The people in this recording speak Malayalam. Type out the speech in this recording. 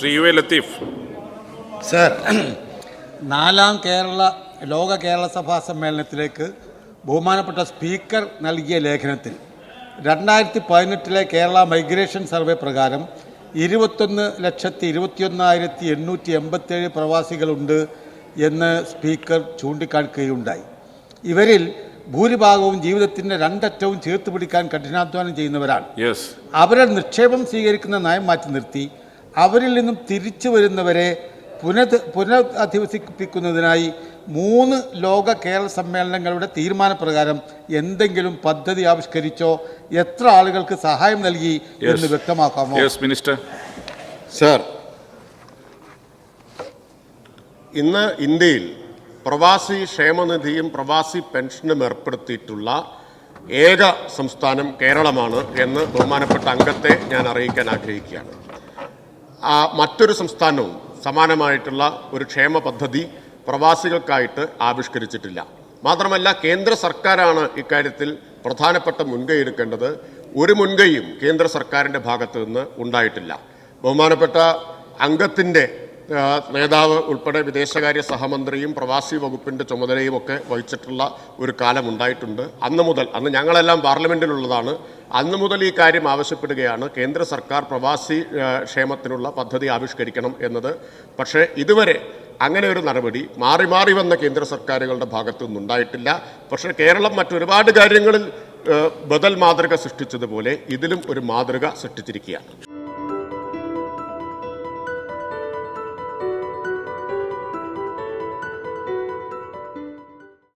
Shri U A Latheef. Sir നാലാം കേരള ലോക കേരള സഭാ സമ്മേളനത്തിലേക്ക് ബഹുമാനപ്പെട്ട സ്പീക്കർ നൽകിയ ലേഖനത്തിൽ രണ്ടായിരത്തി പതിനെട്ടിലെ കേരള മൈഗ്രേഷൻ സർവേ പ്രകാരം ഇരുപത്തൊന്ന് ലക്ഷത്തി ഇരുപത്തിയൊന്നായിരത്തി എണ്ണൂറ്റി എൺപത്തേഴ് പ്രവാസികളുണ്ട് എന്ന് സ്പീക്കർ ചൂണ്ടിക്കാണിക്കുകയുണ്ടായി. ഇവരിൽ ഭൂരിഭാഗവും ജീവിതത്തിന്റെ രണ്ടറ്റവും ചേർത്ത് പിടിക്കാൻ കഠിനാധ്വാനം ചെയ്യുന്നവരാണ്. അവരുടെ അവരെ നിക്ഷേപം സ്വീകരിക്കുന്ന നയം മാറ്റി നിർത്തി അവരിൽ നിന്നും തിരിച്ചു വരുന്നവരെ പുനഃ പുനരധിവസിപ്പിക്കുന്നതിനായി മൂന്ന് ലോക കേരള സമ്മേളനങ്ങളുടെ തീരുമാനപ്രകാരം എന്തെങ്കിലും പദ്ധതി ആവിഷ്കരിച്ചോ എത്ര ആളുകൾക്ക് സഹായം നൽകി എന്ന് വ്യക്തമാക്കാമോ? യെസ് മിനിസ്റ്റർ സാർ ഇന്ന് ഇന്ത്യയിൽ പ്രവാസി ക്ഷേമനിധിയും പ്രവാസി പെൻഷനും ഏർപ്പെടുത്തിയിട്ടുള്ള ഏക സംസ്ഥാനം കേരളമാണ് എന്ന് ബഹുമാനപ്പെട്ട അംഗത്തെ ഞാൻ അറിയിക്കാൻ ആഗ്രഹിക്കുകയാണ്. മറ്റൊരു സംസ്ഥാനവും സമാനമായിട്ടുള്ള ഒരു ക്ഷേമ പദ്ധതി പ്രവാസികൾക്കായിട്ട് ആവിഷ്കരിച്ചിട്ടില്ല. മാത്രമല്ല കേന്ദ്ര സർക്കാരാണ് ഇക്കാര്യത്തിൽ പ്രധാനപ്പെട്ട മുൻകൈ എടുക്കേണ്ടത്. ഒരു മുൻകൈയും കേന്ദ്ര സർക്കാരിന്റെ ഭാഗത്തു നിന്ന് ഉണ്ടായിട്ടില്ല. ബഹുമാനപ്പെട്ട അംഗത്തിന്റെ നേതാവ് ഉൾപ്പെടെ വിദേശകാര്യ സഹമന്ത്രിയും പ്രവാസി വകുപ്പിന്റെ ചുമതലയും ഒക്കെ വഹിച്ചിട്ടുള്ള ഒരു കാലം ഉണ്ടായിട്ടുണ്ട്. അന്ന് മുതൽ അന്ന് ഞങ്ങളെല്ലാം പാർലമെന്റിലുള്ളതാണ് അന്ന് മുതൽ ഈ കാര്യം ആവശ്യപ്പെടുകയാണ്. കേന്ദ്ര സർക്കാർ പ്രവാസി ക്ഷേമത്തിനുള്ള പദ്ധതി ആവിഷ്കരിക്കണം എന്നത്. പക്ഷേ ഇതുവരെ അങ്ങനെ ഒരു നടപടി മാറി മാറി വന്ന കേന്ദ്ര സർക്കാരുകളുടെ ഭാഗത്തു നിന്നുണ്ടായിട്ടില്ല. പക്ഷേ കേരളം മറ്റൊരുപാട് കാര്യങ്ങളിൽ ബദൽ മാതൃക സൃഷ്ടിച്ചതുപോലെ ഇതിലും ഒരു മാതൃക സൃഷ്ടിച്ചിരിക്കുകയാണ്.